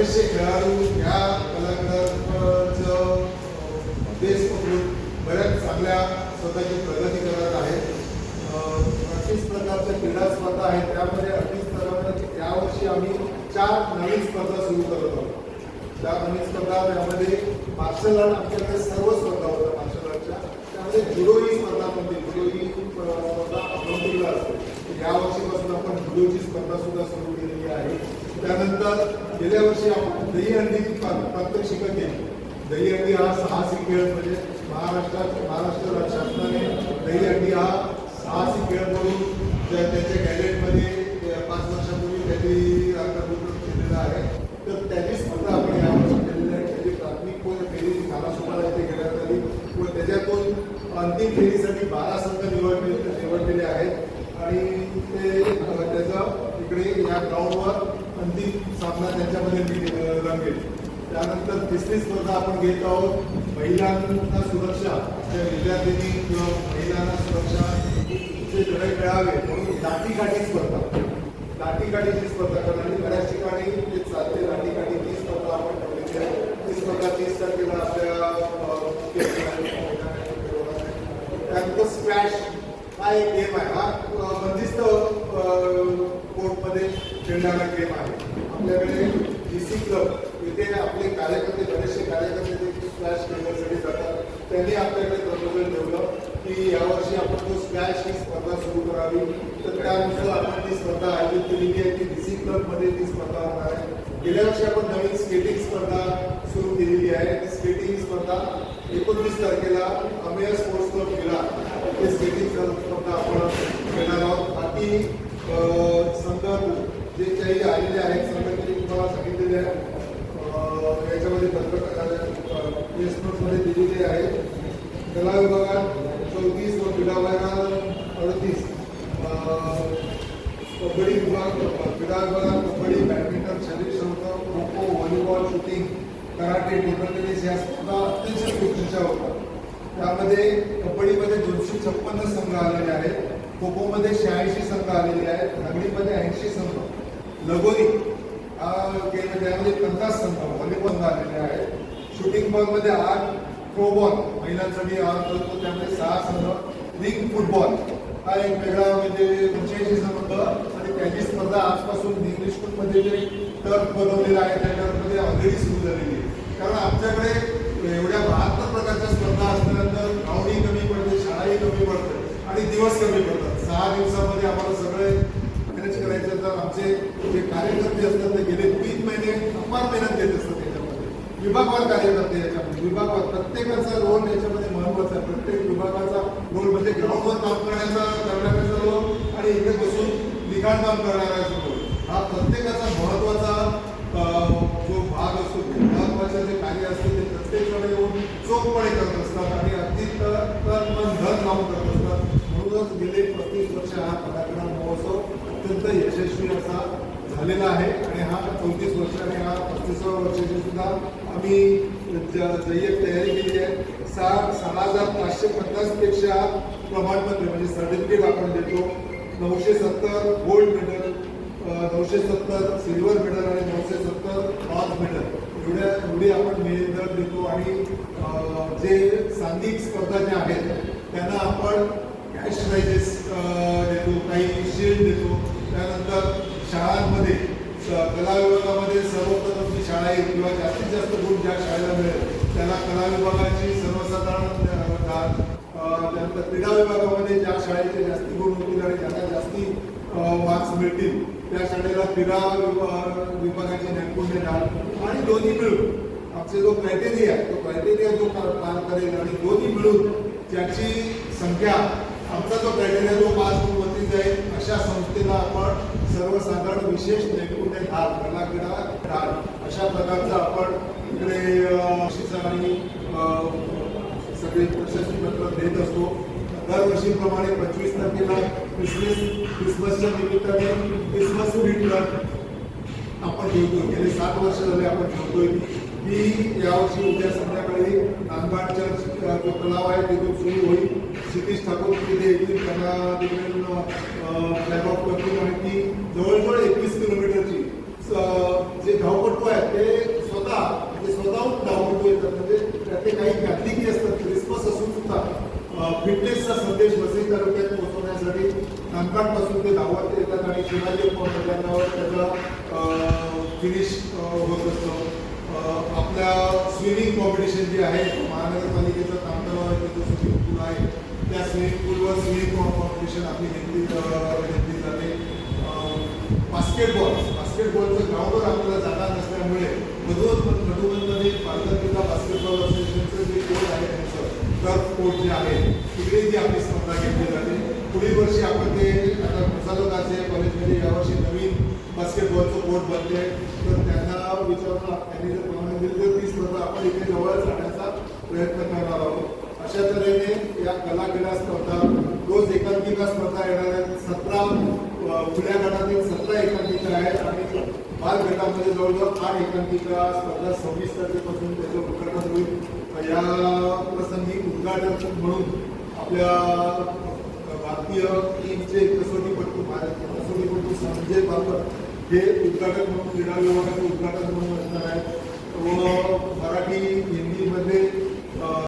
बरेचसे खेळाडू ह्या कलाकारांचं पकडून बऱ्याच चांगल्या स्वतःची प्रगती करत आहेत. अं, अडतीस प्रकारच्या क्रीडा स्पर्धा आहेत. त्यामध्ये अडतीस प्रकारच्या त्यावर्षी आम्ही चार नवीन स्पर्धा सुरू करत आहोत. त्या नवीन स्पर्धा त्यामध्ये मार्शल आर्ट आमच्याकडे सर्व स्पर्धा होत्या मार्शल आर्टच्या त्यामध्ये जुडो ही स्पर्धा म्हणते जुडो ही स्पर्धा असते. या वर्षीपासून आपण जुडोची स्पर्धा सुद्धा सुरू केलेली आहे. त्यानंतर गेल्या वर्षी आपण दही हंडी प्रात्यक्षिकं केली. दहीहंडी हा साहसी खेळ म्हणजे महाराष्ट्रात महाराष्ट्र शासनाने दही हंडी हा साहसी खेळ म्हणून त्या- त्याच्या गॅलेटमध्ये पाच वर्षापूर्वी त्यांनी अंतर्भूत केलेला आहे. तर त्याची स्पर्धा आपण यावर्षी केलेली आहे. त्याची प्राथमिक फेरी नालासोपारा येथे घेण्यात आली व त्याच्यातून अंतिम फेरीसाठी बारा संघ निवडले निवडलेले आहेत. आणि ते त्याचा त्याचं इकडे या ग्राउंडवर अंतिम सामना त्यांच्यामध्ये रंगेल. त्यानंतर तिसरी स्पर्धा आपण घेत आहोत महिलांना सुरक्षा. त्या विद्यार्थ्यांनी किंवा महिलांना सुरक्षा. चे धडे मिळावे म्हणून दाटीकाठी स्पर्धा. दाटीकाठीची स्पर्धा करणार आणि बऱ्याच ठिकाणी ते चालते लाठीकाठी ती स्पर्धा आपण ठेवलेली आहे. ती स्पर्धा तीस तारखेला आपल्या त्यानंतर स्क्वॅश हा एक गेम आहे हा. बंदिस्त कोर्टमध्ये खेळणारा गेम आहे. आपल्याकडे डी सी क्लब इथे आपले कार्यकर्ते बरेचसे कार्यकर्ते ते स्प्लॅश खेळण्यासाठी जातात त्यांनी आपल्याकडे प्रपोजल ठेवलं की यावर्षी आपण तो स्प्लॅश ही स्पर्धा सुरू करावी. तर त्यानुसार आपण ती स्पर्धा आयोजित केलेली आहे ती डी सी क्लबमध्ये ती स्पर्धा होणार आहे. गेल्या वर्षी आपण नवीन स्केटिंग स्पर्धा सुरू केलेली आहे. ती स्केटिंग स्पर्धा एकोणतीस तारखेला अमेय स्पोर्ट्स क्लब खेळा ते स्केटिंग स्पर्धा आपण घेणार आहोत. बाकी संघ जे काही आलेले आहेत संघ तुम्हाला सांगितलेले आहे. याच्यामध्ये पत्रकार दिलेले आहेत. कला विभागात चौतीस व क्रीडा विभागात अडतीस. कबड्डी विभाग क्रीडा विभागात कबड्डी बॅडमिंटन शरीर क्षमता kho kho volleyball shooting karate table tennis या स्पर्धा अत्यंत उत्कृष्ट होतात. त्यामध्ये कबड्डीमध्ये दोनशे छप्पन्न संघ आलेले आहेत. खो खोमध्ये शहाऐंशी संघ आलेले आहेत. धागडीमध्ये ऐंशी संघ. लगोरी हा त्यामध्ये पन्नास संघ व्हॉलीबॉल आलेले आहेत. शूटिंग बॉलमध्ये आठ थ्रोबॉल महिलांसाठी हा करतो त्यामध्ये सहा संघ. रिंग फुटबॉल हा एक वेगळा म्हणजे पंच्याऐंशी संघ आणि त्याची स्पर्धा आजपासून इंग्लिश स्कूलमध्ये जे टर्फ बनवलेला आहे त्या टर्फमध्ये ऑलरेडी सुरू झालेली आहे कारण आमच्याकडे एवढ्या बहात्तर प्रकारच्या स्पर्धा असल्यानंतर ग्राउंडही कमी पडते शाळाही कमी पडते आणि दिवस कमी पडतात. सहा दिवसामध्ये आम्हाला सगळे मॅनेज करायचं तर आमचे जे कार्यकर्ते असतात ते गेले तीन महिने अपार मेहनत घेत असतात याच्यामध्ये विभागवार कार्यकर्ते याच्यामध्ये विभागवार प्रत्येकाचा रोल याच्यामध्ये महत्त्वाचा आहे. प्रत्येक विभागाचा रोल म्हणजे ग्राउंडवर काम करण्याचा करण्याचा रोल आणि इथे बसून लिखाण काम करणाऱ्याचा रोल हा प्रत्येकाचा महत्त्वाचा जो भाग असतो महत्त्वाचे जे कार्य असते ते प्रत्येकाकडे येऊन चोखपणे करत असतात आणि अगदी तर मन धन लावून करत असतात. म्हणूनच गेले पस्तीस वर्ष हा कलाक्रीडा महोत्सव अत्यंत यशस्वी असा झालेला आहे आणि हा चौतीस वर्ष आणि हा पस्तीसाव्या वर्षाची सुद्धा आम्ही ज- जय्यत तयारी केली आहे. सहा सहा हजार पाचशे पन्नासपेक्षा प्रमाणपत्र म्हणजे सर्टिफिकेट आपण देतो. नऊशे सत्तर गोल्ड मेडल नऊशे सत्तर सिल्वर मेडल आणि नऊशे सत्तर ब्रॉन्झ मेडल. एवढ्या एवढी आपण मेडल देतो आणि जे सांघिक स्पर्धा ज्या आहेत त्यांना आपण कॅश प्राइजेस देतो काही शिल्ड देतो. त्यानंतर शाळांमध्ये कला विभागामध्ये सर्वप्रथमची शाळा आहे किंवा जास्तीत जास्त गुण ज्या शाळेला मिळेल त्याला कला विभागाची सर्वसाधारण त्यानंतर क्रीडा विभागामध्ये ज्या शाळेचे जास्ती गुण होतील आणि ज्यांना जास्ती मार्क्स मिळतील त्या शाळेला क्रीडा विभा- विभागाचे नैपुण्य दान आणि दोन्ही मिळून आमचे जो क्रायटेरिया तो क्रायटेरिया जो पार करेल आणि दोन्ही मिळून ज्याची संख्या आमचा जो क्रायटेरिया जो पास होती जाईल अशा संस्थेला आपण सर्वसाधारण विशेष नैपुण्य ढाल कला क्रीडा ढाल अशा प्रकारचं आपण इकडे आणि सगळे प्रशस्ती पत्र देत असतो. दरवर्षीप्रमाणे पंचवीस तारखेला क्रिसमस क्रिसमसच्या निमित्ताने क्रिसमस स्वीट आपण ठेवतो गेले सात वर्ष झाले आपण ठेवतोय ही यावर्षी उद्या संध्याकाळी नांदबाड चर्च जो तलाव आहे तिथून सुरू होईल. क्षितिश ठाकूर तिथे येतील. त्यांना तिकडून फ्लॅग ऑफ करतील आणि ती जवळजवळ एकवीस किलोमीटरची जे धावपटू आहेत ते स्वतः म्हणजे स्वतःहून धावपटू येतात. म्हणजे त्यातले काही कॅथलिकी असतात फिटनेसचा संदेश वसई तालुक्यात पोहोचवण्यासाठी नानकांपासून ते धावत येतात आणि शिवाजी मैदानावर त्याचा फिनिश होत असतं. आपल्या स्विमिंग कॉम्पिटिशन जे आहे महानगरपालिकेचं तामतलाव त्याचं स्विमिंग पूल आहे. त्या स्विमिंग पूलवर स्विमिंग कॉम्पिटिशन आपली घेतली घेतली जाते. बास्केटबॉल बास्केटबॉलचं ग्राउंडवर आपल्याला जागा नसल्यामुळे मधुबन मधुबनमध्ये पालघर बास्केटबॉल असोसिएशनचं जे कोच आहे टर्फ कोर्ट जे आहे तिकडे जी आपली स्पर्धा घेतली जाते पुढील वर्षी आपण ते आता मुसालोकाचे कॉलेजमध्ये यावर्षी नवीन बास्केटबॉलचं कोर्ट बनते तर त्यांना विचारलं त्यांनी जर परवानगी दिली तर ती स्पर्धा आपण इथे जवळच राहण्याचा प्रयत्न करणार आहोत. अशा तऱ्हेने या कला क्रीडा स्पर्धा रोज एकांकिका स्पर्धा येणार सतरा खुल्या गटातील सतरा एकांकिका आहेत आणि बाल गटामध्ये जवळजवळ आठ एकांकिका स्पर्धा सव्वीस तारखेपासून त्याचं उद्घाटन होईल. या प्रसंगी उद्घाटक म्हणून आपल्या भारतीय टीमचे कसोटीपटू भारत कसोटीपटू संजय बाबर हे उद्घाटक म्हणून क्रीडा विभागाचे उद्घाटक म्हणून असणार आहेत. व मराठी हिंदीमध्ये